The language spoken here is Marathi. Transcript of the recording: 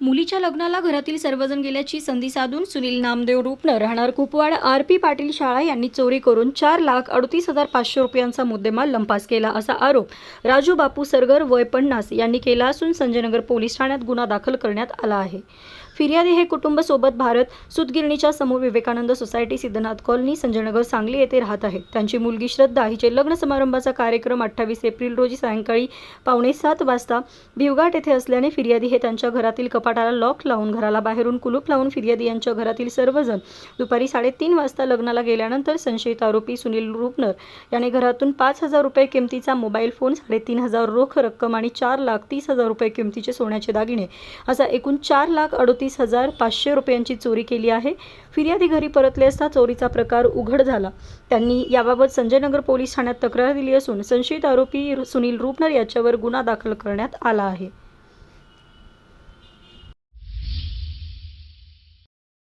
मुलीच्या लग्नाला घरातील सर्वजण गेल्याची संधी साधून सुनील नामदेव रुपनर राहणार कुपवाड आर पी पाटील शाळा यांनी चोरी करून चार लाख अडतीस हजार पाचशे रुपयांचा मुद्देमाल लंपास केला असा आरोप राजू बापू सरगर वय पन्नास यांनी केला असून संजयनगर पोलीस ठाण्यात गुन्हा दाखल करण्यात आला आहे. फिर्यादी हे कुटुंब सोबत भारत सुतगिरणीच्या समोर विवेकानंद सोसायटी सिद्धनाथ कॉलनी संजयनगर सांगली येथे राहत आहेत त्यांची मुलगी श्रद्धा हिचे लग्न समारंभाचा कार्यक्रम अठ्ठावीस एप्रिल रोजी सायंकाळी पावणे सात वाजता भिवघाट येथे असल्याने फिर्यादी हे त्यांच्या घरातील कपाटाला लॉक लावून घराला बाहेरून कुलूप लावून फिर्यादी यांच्या घरातील सर्वजण दुपारी साडेतीन वाजता लग्नाला गेल्यानंतर संशयित आरोपी सुनील रुपनर याने घरातून पाच हजार रुपये किमतीचा मोबाईल फोन साडेतीन हजार रोख रक्कम आणि चार लाख तीस हजार रुपये किमतीचे सोन्याचे दागिने असा एकूण चार लाख अडतीस हजार पाचशे रुपयांची चोरी केली आहे. फिर्यादी घरी परतले असता चोरीचा प्रकार उघड झाला. त्यांनी याबाबत संजयनगर पोलीस ठाण्यात तक्रार दिली असून संशयित आरोपी सुनील रुपनर याच्यावर गुन्हा दाखल करण्यात आला आहे.